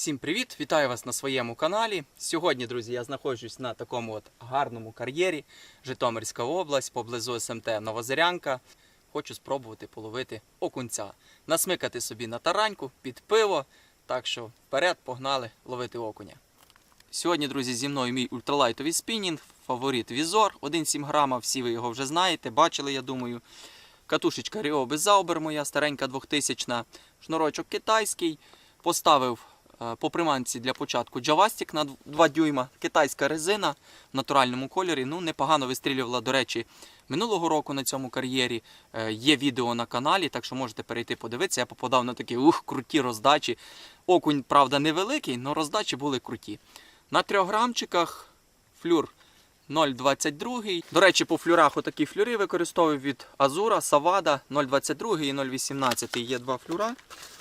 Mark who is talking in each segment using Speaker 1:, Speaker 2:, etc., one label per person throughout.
Speaker 1: Всім привіт! Вітаю вас на своєму каналі. Сьогодні, друзі, я знаходжусь на такому от гарному кар'єрі Житомирська область, поблизу СМТ Новозирянка. Хочу спробувати половити окунця, насмикати собі на тараньку під пиво. Так що вперед погнали ловити окуня. Сьогодні, друзі, зі мною мій ультралайтовий спінінг, фаворит Візор, 1,7 грама, всі ви його вже знаєте, бачили, я думаю. Катушечка Ріо Безаубер моя старенька 2000 шнурочок китайський. Поставив по приманці для початку джавастик на 2 дюйма, китайська резина в натуральному кольорі. Ну, непогано вистрілювала, до речі, минулого року на цьому кар'єрі. Е, Є відео на каналі, так що можете перейти подивитися. Я попадав на такі ух, круті роздачі. Окунь, правда, невеликий, але роздачі були круті. На 3 грамчиках флюр 0,22. До речі, по флюрах отакі флюри використовую від Азура, Савада 0,22 і 0,18. Є два флюра.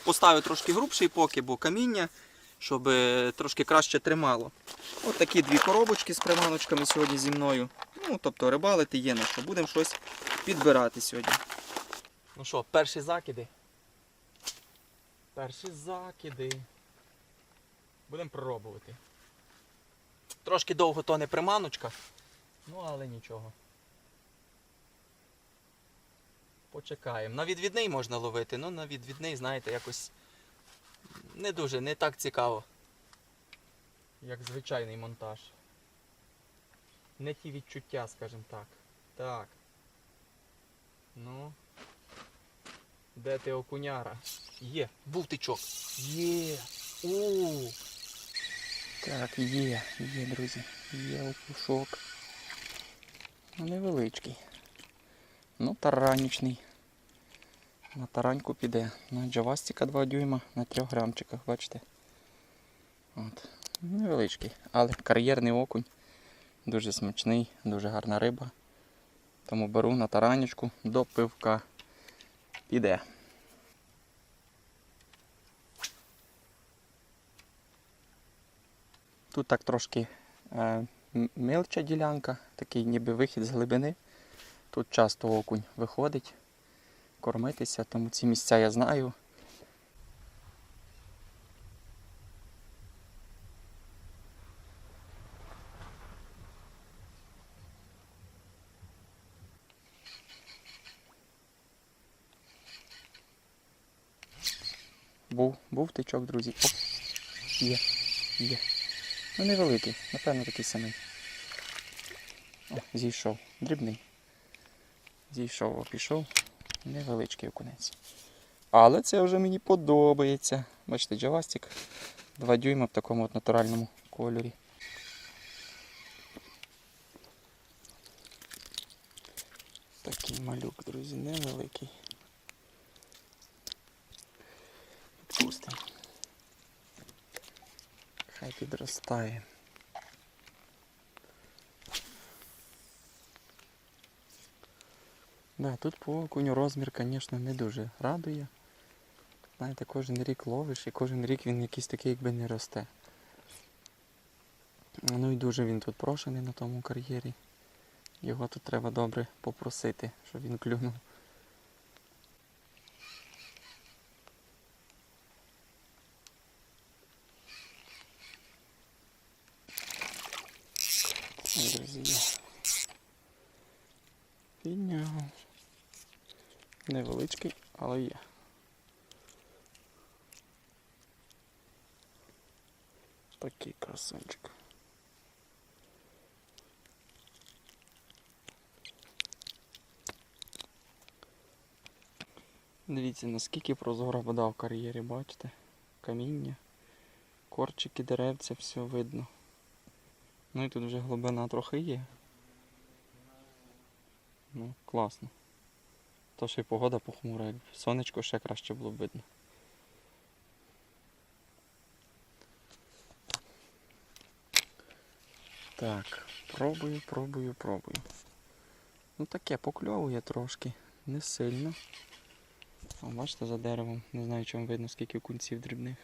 Speaker 1: Поставив трошки грубший поки, бо каміння, щоб е, трошки краще тримало. От такі дві коробочки з приманочками сьогодні зі мною. Ну, тобто рибалити є на що. Будемо щось підбирати сьогодні. Ну що, перші закиди. Перші закиди. Будемо пробувати. Трошки довго то не приманочка, ну але нічого. Почекаємо. На відвідний можна ловити, ну на відвідний, знаєте, якось не дуже, не так цікаво. Як звичайний монтаж. Не ті відчуття, скажімо так. Так. Ну. Де ти окуняра? Є, був тичок. Є. У. Так, є, є, друзі. Є опушок. Ну, невеличкий. Ну, таранічний. На тараньку піде. На джавастика 2 дюйма на 3 грамчиках, бачите? От. Невеличкий. Але кар'єрний окунь. Дуже смачний, дуже гарна риба. Тому беру на таранечку до пивка. Піде. Тут так трошки е, милча ділянка, такий ніби вихід з глибини. Тут часто окунь виходить кормитися, тому ці місця я знаю. Був, був тичок, друзі. Оп. Є, є. Ну невеликий, напевно такий самий. О, зійшов. Дрібний. Зійшов, пішов. Невеличкий окунець. Але це вже мені подобається. Бачите, джавастик 2 дюйма в такому от натуральному кольорі. Такий малюк, друзі, невеликий. Відпустимо. Хай підростає. Да, тут по окуню розмір, звісно, не дуже радує. Знаєте, кожен рік ловиш і кожен рік він якийсь такий якби не росте. Ну і дуже він тут прошений на тому кар'єрі. Його тут треба добре попросити, щоб він клюнув. Друзі. Підняв. Невеличкий, але є. Такий красунчик. Дивіться, наскільки прозора вода в кар'єрі, бачите? Каміння, корчики, деревця, все видно. Ну і тут вже глибина трохи є. Ну, класно. То ще й погода похмура, якби сонечко ще краще було видно. Так, пробую, пробую, пробую. Ну таке покльовує трошки, не сильно. А бачите за деревом, не знаю чому видно, скільки кунців дрібних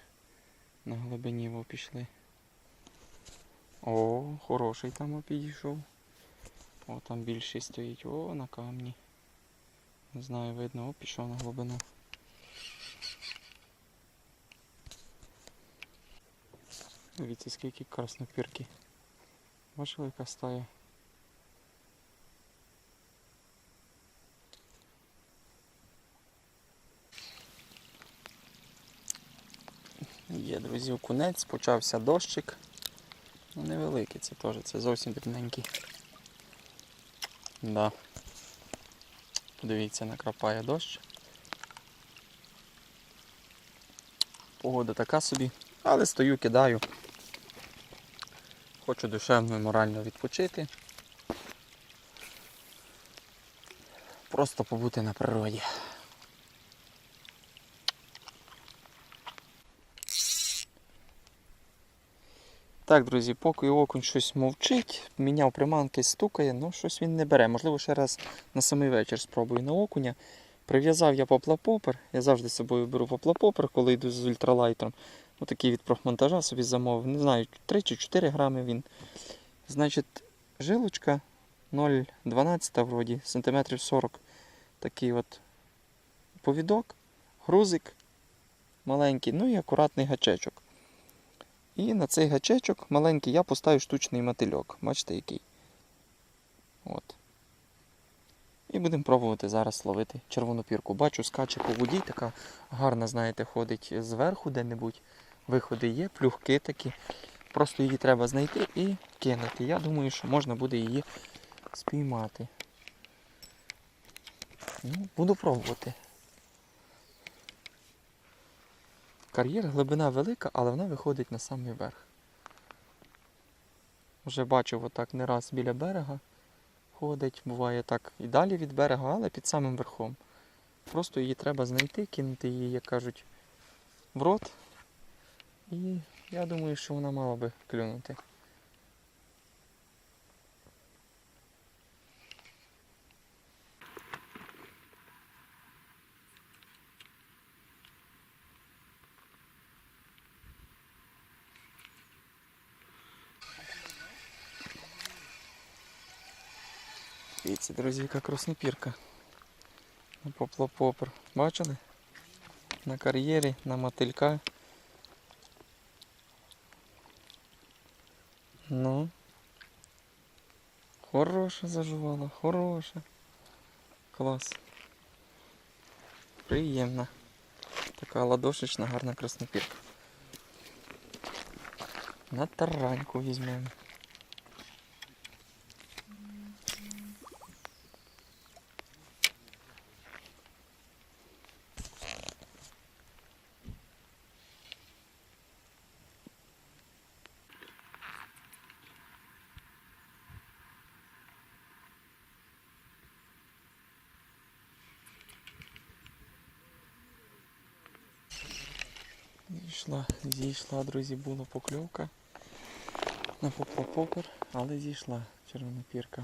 Speaker 1: на глибині його пішли. О, хороший там підійшов. О, там більший стоїть. О, на камні. Не знаю, видно, о, пішов на глибину. Дивіться, скільки краснопірки. Бачили, яка стає. Є, друзі, окунець, почався дощик. Ну, невеликий це теж, це зовсім дрібненький. Да. Подивіться, накрапає дощ. Погода така собі, але стою, кидаю. Хочу душевно і морально відпочити. Просто побути на природі. Так, друзі, поки окунь щось мовчить, міняв приманки, стукає, але щось він не бере. Можливо, ще раз на самий вечір спробую на окуня. Прив'язав я поплапопер. Я завжди з собою беру поплапопер, коли йду з ультралайтом. Отакий від профмонтажа собі замовив. Не знаю, 3 чи 4 грами він. Значить, жилочка 0,12 вроді, сантиметрів 40. Такий от повідок, грузик маленький, ну і акуратний гачечок. І на цей гачечок маленький я поставив штучний мотильок. Бачите який? От. І будемо пробувати зараз ловити червону пірку. Бачу, скаче по воді, така гарна, знаєте, ходить зверху де-небудь. Виходи є, плюхки такі. Просто її треба знайти і кинути. Я думаю, що можна буде її спіймати. Ну, буду пробувати. Кар'єр глибина велика, але вона виходить на самий верх. Вже бачив отак не раз біля берега ходить, буває так і далі від берега, але під самим верхом. Просто її треба знайти, кинути її, як кажуть, в рот. І я думаю, що вона мала би клюнути. Дивіться, друзі, яка краснопірка. На поплопопер. Бачили? На кар'єрі, на мотилька. Ну. Хороша зажувала, хороша. Клас. Приємна. Така ладошечна, гарна краснопірка. На тараньку візьмемо. Зійшла, зійшла, друзі, була покльовка на поплапопер, але зійшла червона пірка.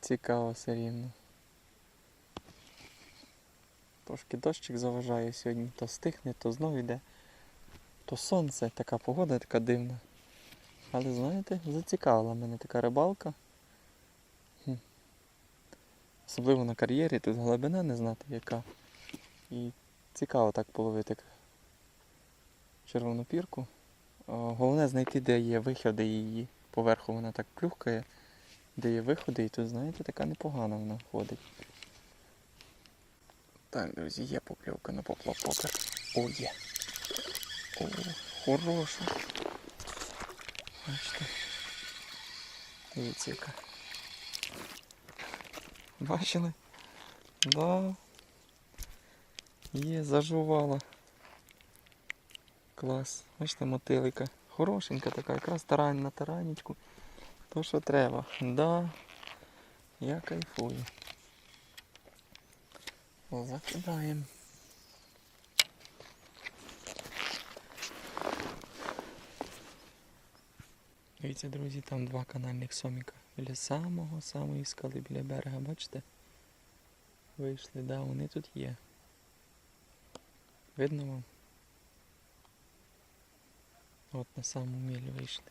Speaker 1: Цікаво все рівно. Трошки дощик заважає сьогодні, то стихне, то знов йде. То сонце, така погода така дивна. Але знаєте, зацікавила мене така рибалка. Особливо на кар'єрі, тут глибина не знати яка. І цікаво так половити червону пірку. Головне знайти, де є виходи її. Поверху вона так плюхкає, де є виходи, і тут, знаєте, така непогана вона ходить. Так, друзі, є покльовка на поплапопер. О, є. О, хороша. Бачите. Дивіться. Бачили? Да. Є, зажувала. Клас. Бачите, мотилика. Хорошенька така, якраз тарань на таранечку. То що треба. Да. Я кайфую. Закидаємо. Дивіться, друзі, там два канальних соміка. Біля самого самої скали, біля берега, бачите? Вийшли, да, вони тут є. Видно вам? От на саму міль вийшли.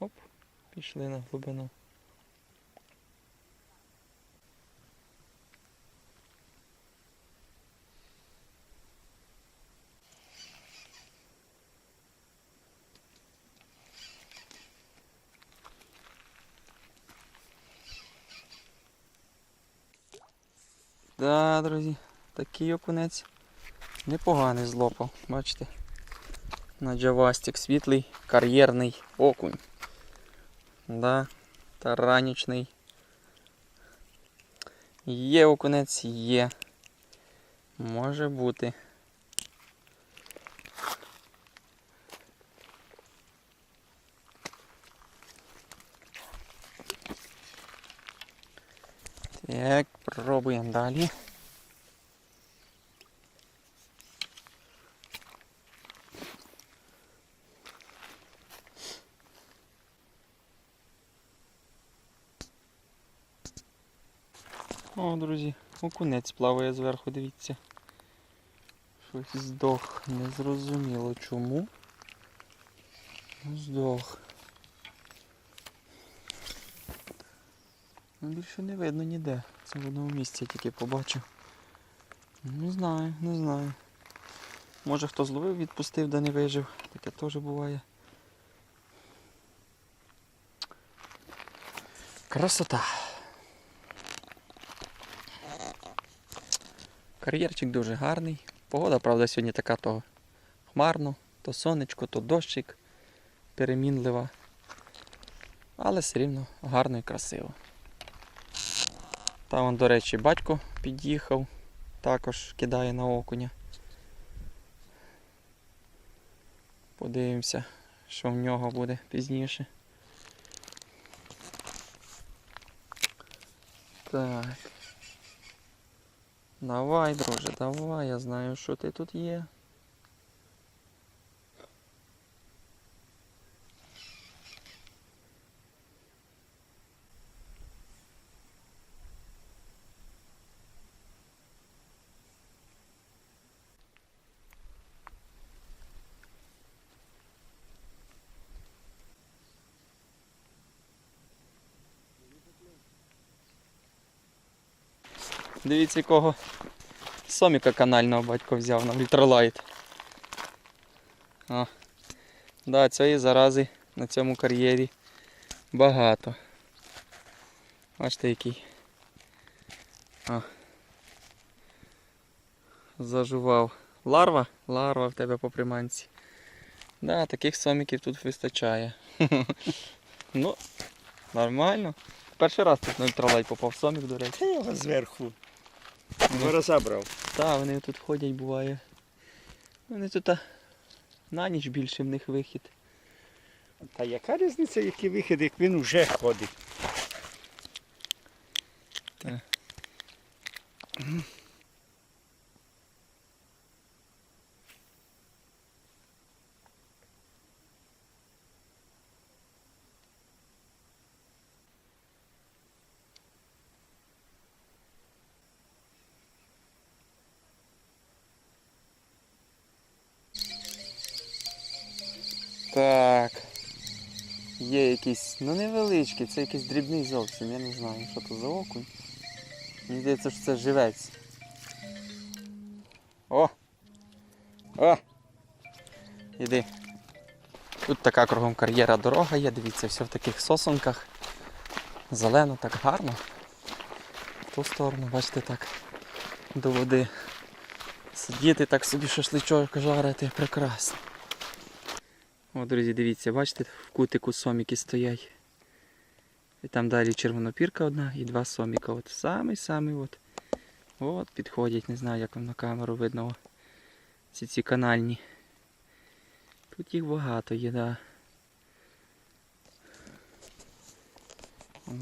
Speaker 1: Оп, пішли на глибину. Друзі, такий окунець непоганий злопав, бачите? На джавастик світлий кар'єрний окунь. Да, таранічний. Є окунець, є. Може бути. Так, пробуємо далі. О, друзі, окунець плаває зверху, дивіться. Щось здох. Незрозуміло чому. Здох. Ну, більше не видно ніде. Це в одному місці я тільки побачив. Не знаю, не знаю. Може хто зловив, відпустив, да не вижив. Таке теж буває. Красота. Кар'єрчик дуже гарний. Погода, правда, сьогодні така то хмарно, то сонечко, то дощик перемінлива. Але все рівно гарно і красиво. Там, до речі, батько під'їхав, також кидає на окуня. Подивимося, що в нього буде пізніше. Так. Давай, друже, давай, я знаю, що ти тут є. Дивіться, якого соміка канального батько взяв на ультралайт. Да, цієї зарази на цьому кар'єрі багато. Бачите який. О. Зажував. Ларва? Ларва в тебе по приманці. Да, таких соміків тут вистачає. ну, нормально. Перший раз тут на ультралайт попав сомік, до речі.
Speaker 2: Та зверху. Рази брав.
Speaker 1: Так, вони тут ходять, буває. Вони тут а, на ніч більше в них вихід.
Speaker 2: Та яка різниця, який вихід, як він вже ходить?
Speaker 1: Так. Є якийсь, ну невеличкий, це якийсь дрібний зовсім, я не знаю, що це за окунь. Мені здається, що це живець. О! О! Іди. Тут така кругом кар'єра дорога є, дивіться, все в таких сосонках. Зелено, так гарно. В ту сторону, бачите, так до води. Сидіти так собі шашличок жарити, прекрасно. О, друзі, дивіться, бачите, в кутику соміки стоять. І там далі червонопірка одна і два соміка. От самий-самий от. От підходять, не знаю, як вам на камеру видно. о. Ці ці канальні. Тут їх багато є, да.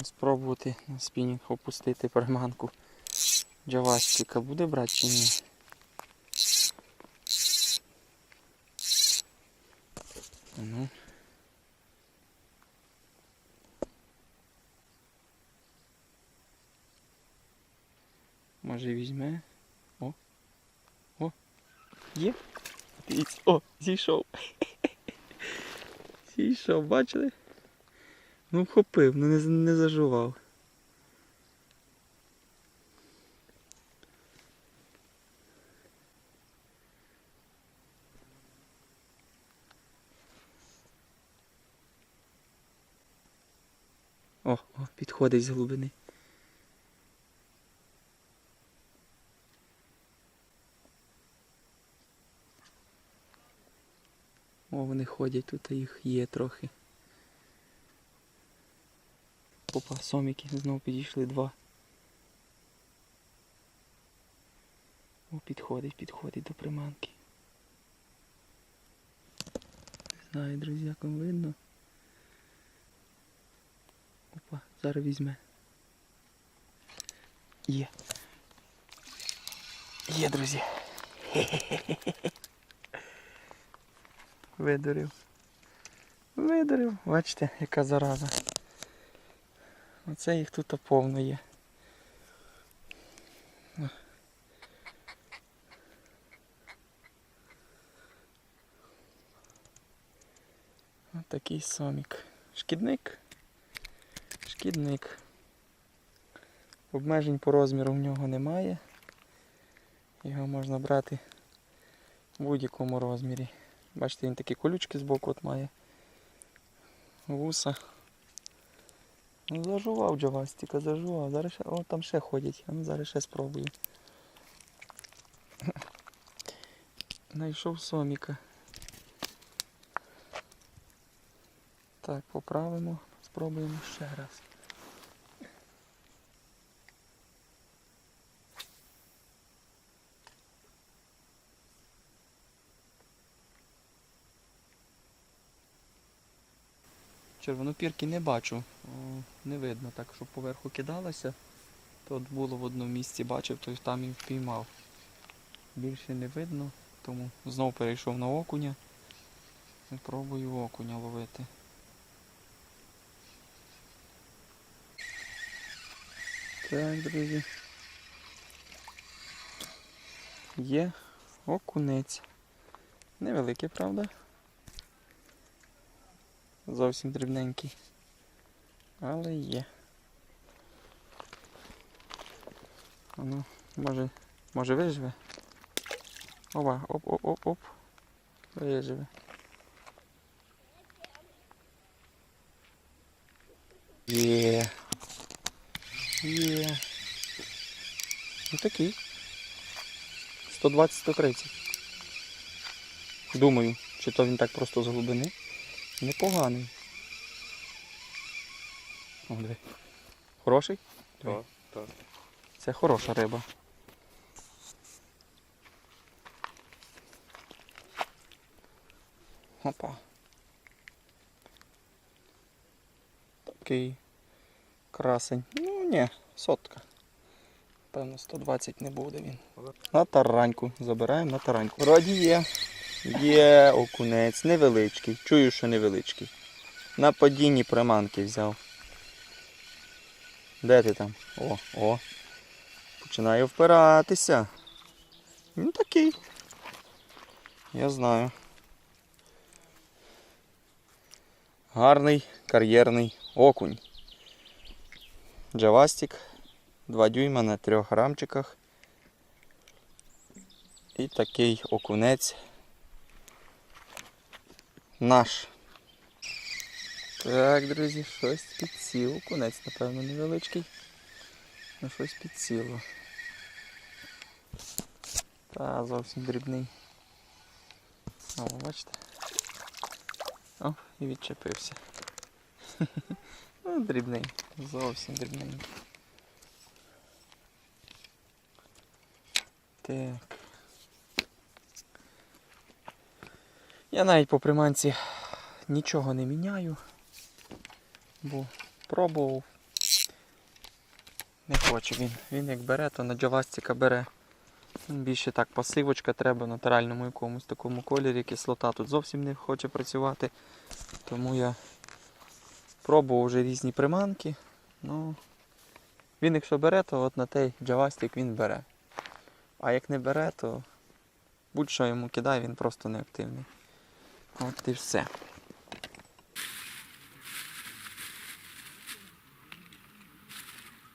Speaker 1: Спробувати на спінінг опустити приманку. Джавастика буде брати чи ні? Ну. Може візьме. О. О. Є. О, зійшов. Зійшов, бачили? Ну вхопив, ну не, не зажував. О, о, підходить з глибини. О, вони ходять, тут їх є трохи. Опа, соміки знову підійшли два. О, підходить, підходить до приманки. Не знаю, друзі, як вам видно. Опа, зараз візьме. Є. Є, друзі. Видурив. Видурив. Бачите, яка зараза. Оце їх тут повно є. Ось такий сомік. Шкідник. Шкідник. Обмежень по розміру в нього немає. Його можна брати в будь-якому розмірі. Бачите, він такі колючки збоку от має. Вуса. Ну, зажував джавастика, зажував. Зараз ще... О, там ще ходять. Ну зараз ще спробую. Знайшов соміка. Так, поправимо. Спробуємо ще раз. Червонопірки не бачу, не видно так, щоб поверху кидалося. Тут було в одному місці, бачив, то там і впіймав. Більше не видно, тому знов перейшов на окуня. Пробую окуня ловити. Так, друзі. Є окунець. Невеликий, правда? Зовсім дрібненький. Але є. Ну, може, може виживе? Опа, оп-оп-оп-оп. Виживе. Є. Є. Ну такий. 120-130. Думаю, чи то він так просто з глибини. Непоганий. О, диви. Хороший?
Speaker 2: Так, так.
Speaker 1: Це хороша риба. Опа. Такий красень. Ну ні, сотка. Певно, 120 не буде він. На тараньку. Забираємо на тараньку. Вроді є. Є окунець, невеличкий. Чую, що невеличкий. На падінні приманки взяв. Де ти там? О, о. Починає впиратися. Він такий. Я знаю. Гарний кар'єрний окунь. Джавастик. 2 дюйма на 3 грамчиках. І такий окунець. Наш. Так, друзі, щось підсів. Окунець, напевно, невеличкий. Ну щось підсіло. Та зовсім дрібний. О, бачите. О, і відчепився. Ну, дрібний. Зовсім дрібний. Так. Я навіть по приманці нічого не міняю, бо пробував. Не хоче він. Він як бере, то на джавастика бере. Більше так пасивочка треба натуральному якомусь такому кольорі. Кислота тут зовсім не хоче працювати. Тому я Пробував вже різні приманки. Ну, Він якщо бере, то от на той джавастик він бере. А як не бере, то будь-що йому кидай, він просто неактивний. От і все.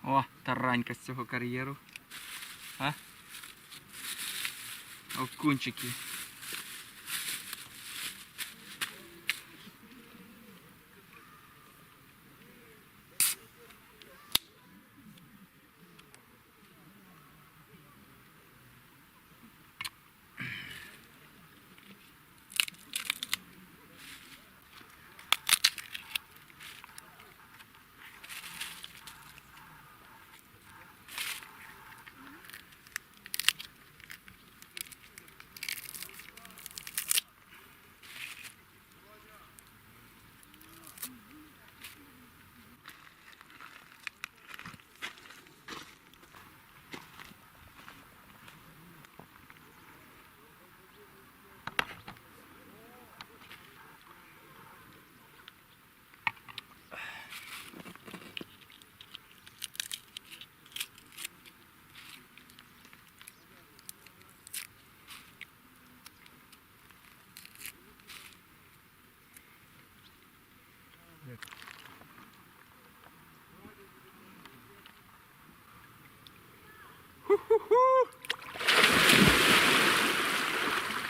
Speaker 1: О, таранька з цього кар'єру. А? Окунчики.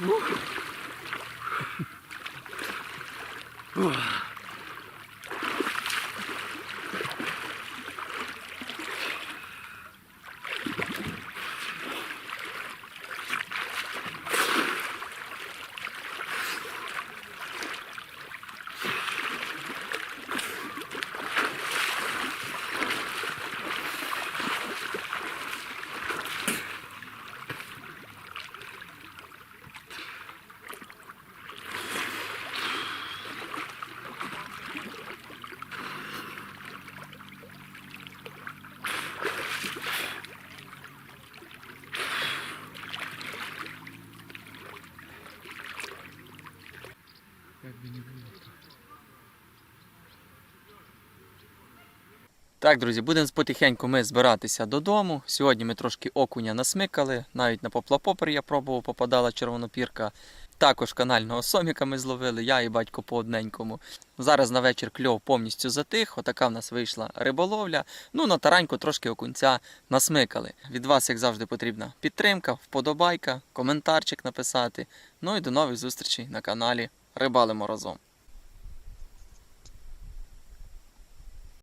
Speaker 1: Ух. Так, друзі, будемо потихеньку ми збиратися додому. Сьогодні ми трошки окуня насмикали, навіть на поплапопер я пробував, попадала червонопірка. Також канального соміка ми зловили, я і батько по одненькому. Зараз на вечір кльов повністю затих. Отака в нас вийшла риболовля. Ну, на тараньку трошки окунця насмикали. Від вас, як завжди, потрібна підтримка, вподобайка, коментарчик написати. Ну і до нових зустрічей на каналі Рибалимо разом.